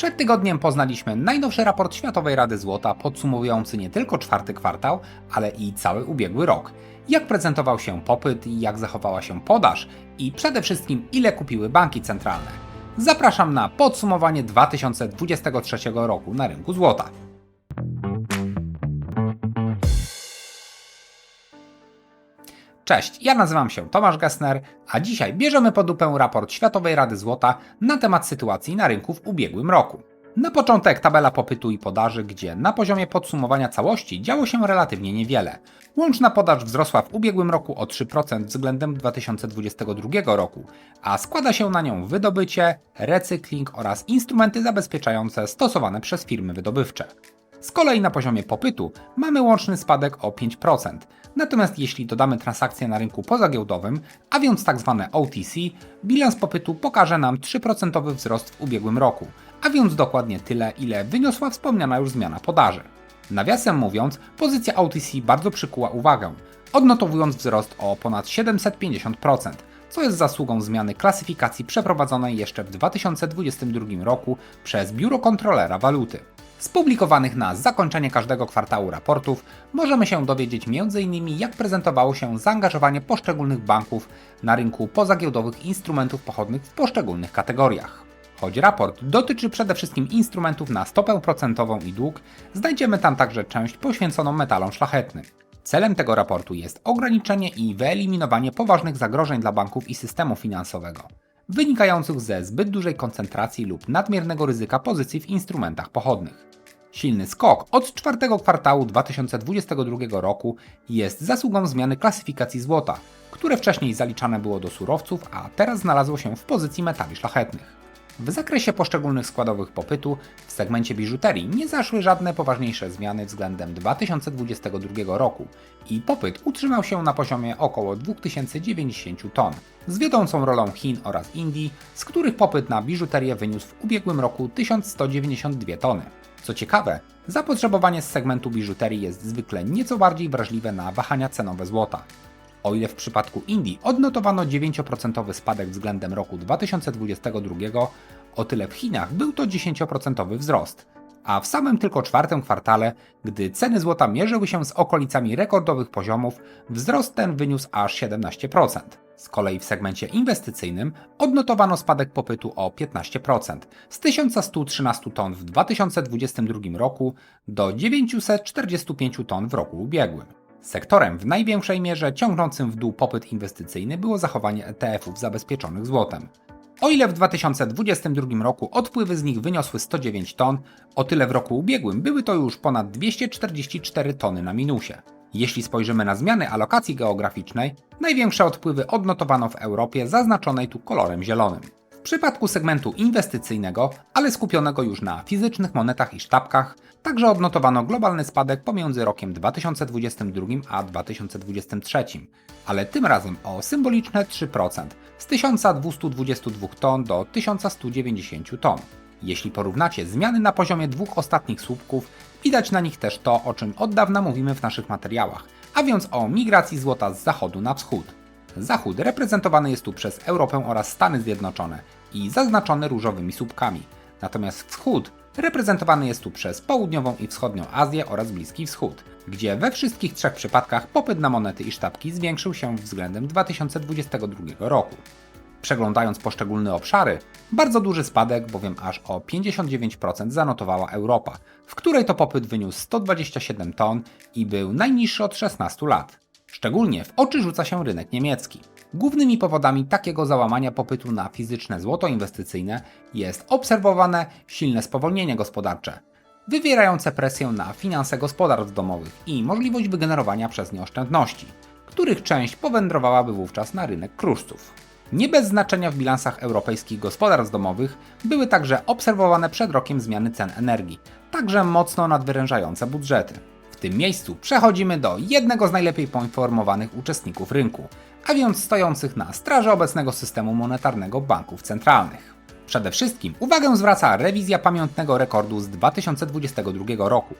Przed tygodniem poznaliśmy najnowszy raport Światowej Rady Złota podsumowujący nie tylko czwarty kwartał, ale i cały ubiegły rok. Jak prezentował się popyt jak zachowała się podaż i przede wszystkim ile kupiły banki centralne. Zapraszam na podsumowanie 2023 roku na rynku złota. Cześć, ja nazywam się Tomasz Gessner, a dzisiaj bierzemy pod lupę raport Światowej Rady Złota na temat sytuacji na rynku w ubiegłym roku. Na początek tabela popytu i podaży, gdzie na poziomie podsumowania całości działo się relatywnie niewiele. Łączna podaż wzrosła w ubiegłym roku o 3% względem 2022 roku, a składa się na nią wydobycie, recykling oraz instrumenty zabezpieczające stosowane przez firmy wydobywcze. Z kolei na poziomie popytu mamy łączny spadek o 5%. Natomiast jeśli dodamy transakcje na rynku pozagiełdowym, a więc tzw. OTC, bilans popytu pokaże nam 3% wzrost w ubiegłym roku, a więc dokładnie tyle, ile wyniosła wspomniana już zmiana podaży. Nawiasem mówiąc, pozycja OTC bardzo przykuła uwagę, odnotowując wzrost o ponad 750%, co jest zasługą zmiany klasyfikacji przeprowadzonej jeszcze w 2022 roku przez Biuro Kontrolera Waluty. Z publikowanych na zakończenie każdego kwartału raportów możemy się dowiedzieć m.in. jak prezentowało się zaangażowanie poszczególnych banków na rynku pozagiełdowych instrumentów pochodnych w poszczególnych kategoriach. Choć raport dotyczy przede wszystkim instrumentów na stopę procentową i dług, znajdziemy tam także część poświęconą metalom szlachetnym. Celem tego raportu jest ograniczenie i wyeliminowanie poważnych zagrożeń dla banków i systemu finansowego, wynikających ze zbyt dużej koncentracji lub nadmiernego ryzyka pozycji w instrumentach pochodnych. Silny skok od czwartego kwartału 2022 roku jest zasługą zmiany klasyfikacji złota, które wcześniej zaliczane było do surowców, a teraz znalazło się w pozycji metali szlachetnych. W zakresie poszczególnych składowych popytu w segmencie biżuterii nie zaszły żadne poważniejsze zmiany względem 2022 roku i popyt utrzymał się na poziomie około 2090 ton, z wiodącą rolą Chin oraz Indii, z których popyt na biżuterię wyniósł w ubiegłym roku 1192 tony. Co ciekawe, zapotrzebowanie z segmentu biżuterii jest zwykle nieco bardziej wrażliwe na wahania cenowe złota. O ile w przypadku Indii odnotowano 9% spadek względem roku 2022, o tyle w Chinach był to 10% wzrost. A w samym tylko czwartym kwartale, gdy ceny złota mierzyły się z okolicami rekordowych poziomów, wzrost ten wyniósł aż 17%. Z kolei w segmencie inwestycyjnym odnotowano spadek popytu o 15%, z 1113 ton w 2022 roku do 945 ton w roku ubiegłym. Sektorem w największej mierze ciągnącym w dół popyt inwestycyjny było zachowanie ETF-ów zabezpieczonych złotem. O ile w 2022 roku odpływy z nich wyniosły 109 ton, o tyle w roku ubiegłym były to już ponad 244 tony na minusie. Jeśli spojrzymy na zmiany alokacji geograficznej, największe odpływy odnotowano w Europie, zaznaczonej tu kolorem zielonym. W przypadku segmentu inwestycyjnego, ale skupionego już na fizycznych monetach i sztabkach, także odnotowano globalny spadek pomiędzy rokiem 2022 a 2023, ale tym razem o symboliczne 3%, z 1222 ton do 1190 ton. Jeśli porównacie zmiany na poziomie dwóch ostatnich słupków, widać na nich też to, o czym od dawna mówimy w naszych materiałach, a więc o migracji złota z zachodu na wschód. Zachód reprezentowany jest tu przez Europę oraz Stany Zjednoczone i zaznaczony różowymi słupkami, natomiast wschód reprezentowany jest tu przez południową i wschodnią Azję oraz Bliski Wschód, gdzie we wszystkich trzech przypadkach popyt na monety i sztabki zwiększył się względem 2022 roku. Przeglądając poszczególne obszary, bardzo duży spadek, bowiem aż o 59% zanotowała Europa, w której to popyt wyniósł 127 ton i był najniższy od 16 lat. Szczególnie w oczy rzuca się rynek niemiecki. Głównymi powodami takiego załamania popytu na fizyczne złoto inwestycyjne jest obserwowane silne spowolnienie gospodarcze, wywierające presję na finanse gospodarstw domowych i możliwość wygenerowania przez nie oszczędności, których część powędrowałaby wówczas na rynek kruszców. Nie bez znaczenia w bilansach europejskich gospodarstw domowych były także obserwowane przed rokiem zmiany cen energii, także mocno nadwyrężające budżety. Tym miejscu przechodzimy do jednego z najlepiej poinformowanych uczestników rynku, a więc stojących na straży obecnego systemu monetarnego banków centralnych. Przede wszystkim uwagę zwraca rewizja pamiętnego rekordu z 2022 roku.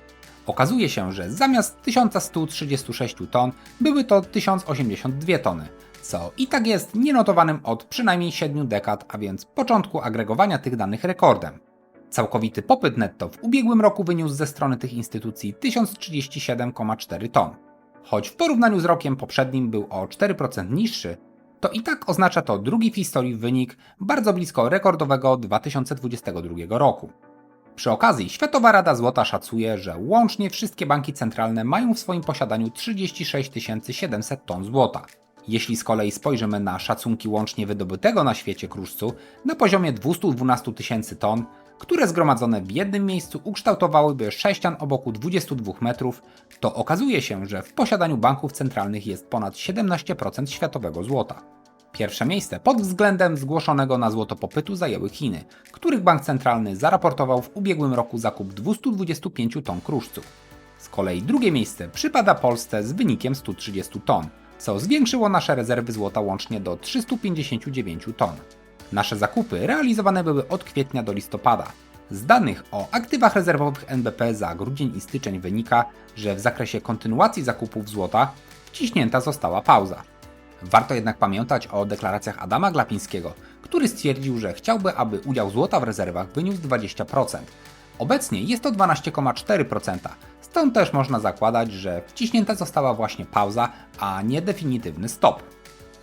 Okazuje się, że zamiast 1136 ton były to 1082 tony, co i tak jest nienotowanym od przynajmniej 7 dekad, a więc początku agregowania tych danych rekordem. Całkowity popyt netto w ubiegłym roku wyniósł ze strony tych instytucji 1037,4 ton. Choć w porównaniu z rokiem poprzednim był o 4% niższy, to i tak oznacza to drugi w historii wynik bardzo blisko rekordowego 2022 roku. Przy okazji Światowa Rada Złota szacuje, że łącznie wszystkie banki centralne mają w swoim posiadaniu 36 700 ton złota. Jeśli z kolei spojrzymy na szacunki łącznie wydobytego na świecie kruszcu na poziomie 212 tysięcy ton, które zgromadzone w jednym miejscu ukształtowałyby sześcian o boku 22 metrów, to okazuje się, że w posiadaniu banków centralnych jest ponad 17% światowego złota. Pierwsze miejsce pod względem zgłoszonego na złoto popytu zajęły Chiny, których bank centralny zaraportował w ubiegłym roku zakup 225 ton kruszcu. Z kolei drugie miejsce przypada Polsce z wynikiem 130 ton, co zwiększyło nasze rezerwy złota łącznie do 359 ton. Nasze zakupy realizowane były od kwietnia do listopada. Z danych o aktywach rezerwowych NBP za grudzień i styczeń wynika, że w zakresie kontynuacji zakupów złota wciśnięta została pauza. Warto jednak pamiętać o deklaracjach Adama Glapińskiego, który stwierdził, że chciałby, aby udział złota w rezerwach wyniósł 20%. Obecnie jest to 12,4%, stąd też można zakładać, że wciśnięta została właśnie pauza, a nie definitywny stop.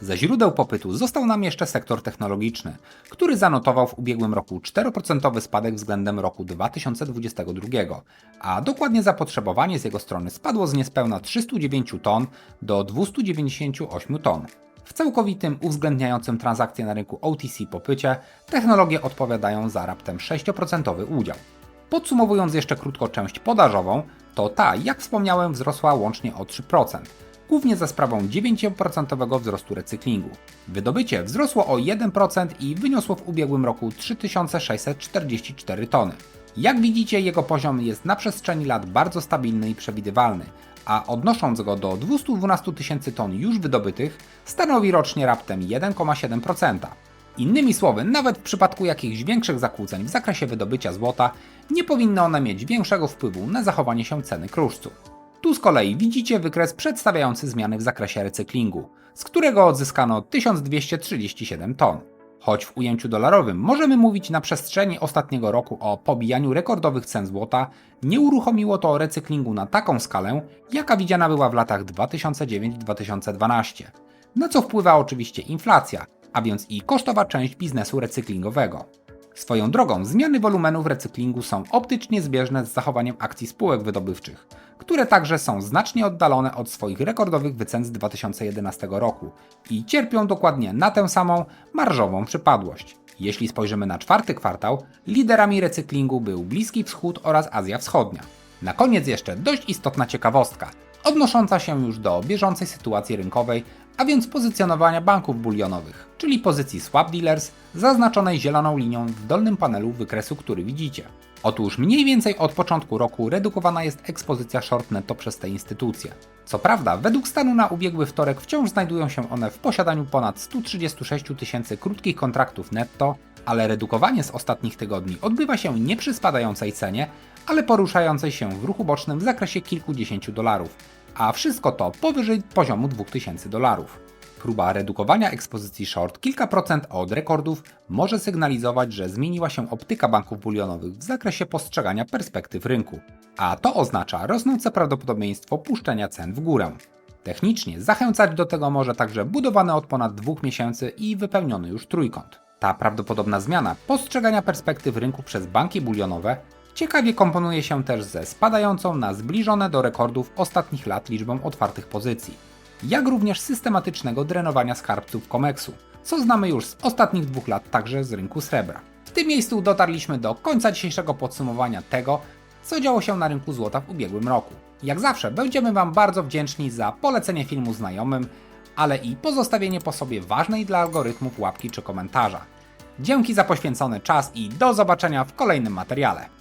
Ze źródeł popytu został nam jeszcze sektor technologiczny, który zanotował w ubiegłym roku 4% spadek względem roku 2022, a dokładnie zapotrzebowanie z jego strony spadło z niespełna 309 ton do 298 ton. W całkowitym uwzględniającym transakcje na rynku OTC popycie technologie odpowiadają za raptem 6% udział. Podsumowując jeszcze krótko część podażową, to ta, jak wspomniałem, wzrosła łącznie o 3% głównie za sprawą 9% wzrostu recyklingu. Wydobycie wzrosło o 1% i wyniosło w ubiegłym roku 3644 tony. Jak widzicie, jego poziom jest na przestrzeni lat bardzo stabilny i przewidywalny, a odnosząc go do 212 tysięcy ton już wydobytych, stanowi rocznie raptem 1,7%. Innymi słowy, nawet w przypadku jakichś większych zakłóceń w zakresie wydobycia złota, nie powinny one mieć większego wpływu na zachowanie się ceny kruszcu. Tu z kolei widzicie wykres przedstawiający zmiany w zakresie recyklingu, z którego odzyskano 1237 ton. Choć w ujęciu dolarowym możemy mówić na przestrzeni ostatniego roku o pobijaniu rekordowych cen złota, nie uruchomiło to recyklingu na taką skalę, jaka widziana była w latach 2009-2012. Na co wpływa oczywiście inflacja, a więc i kosztowa część biznesu recyklingowego. Swoją drogą, zmiany wolumenu w recyklingu są optycznie zbieżne z zachowaniem akcji spółek wydobywczych, które także są znacznie oddalone od swoich rekordowych wycen z 2011 roku i cierpią dokładnie na tę samą marżową przypadłość. Jeśli spojrzymy na czwarty kwartał, liderami recyklingu był Bliski Wschód oraz Azja Wschodnia. Na koniec jeszcze dość istotna ciekawostka, odnosząca się już do bieżącej sytuacji rynkowej, a więc pozycjonowania banków bulionowych, czyli pozycji swap dealers zaznaczonej zieloną linią w dolnym panelu wykresu, który widzicie. Otóż mniej więcej od początku roku redukowana jest ekspozycja short netto przez te instytucje. Co prawda, według stanu na ubiegły wtorek wciąż znajdują się one w posiadaniu ponad 136 tysięcy krótkich kontraktów netto, ale redukowanie z ostatnich tygodni odbywa się nie przy spadającej cenie, ale poruszającej się w ruchu bocznym w zakresie kilkudziesięciu dolarów, a wszystko to powyżej poziomu 2000 dolarów. Próba redukowania ekspozycji short kilka procent od rekordów może sygnalizować, że zmieniła się optyka banków bulionowych w zakresie postrzegania perspektyw rynku, a to oznacza rosnące prawdopodobieństwo puszczenia cen w górę. Technicznie zachęcać do tego może także budowany od ponad dwóch miesięcy i wypełniony już trójkąt. Ta prawdopodobna zmiana postrzegania perspektyw rynku przez banki bulionowe ciekawie komponuje się też ze spadającą na zbliżone do rekordów ostatnich lat liczbą otwartych pozycji jak również systematycznego drenowania skarbców Comexu, co znamy już z ostatnich dwóch lat także z rynku srebra. W tym miejscu dotarliśmy do końca dzisiejszego podsumowania tego, co działo się na rynku złota w ubiegłym roku. Jak zawsze będziemy Wam bardzo wdzięczni za polecenie filmu znajomym, ale i pozostawienie po sobie ważnej dla algorytmów łapki czy komentarza. Dzięki za poświęcony czas i do zobaczenia w kolejnym materiale.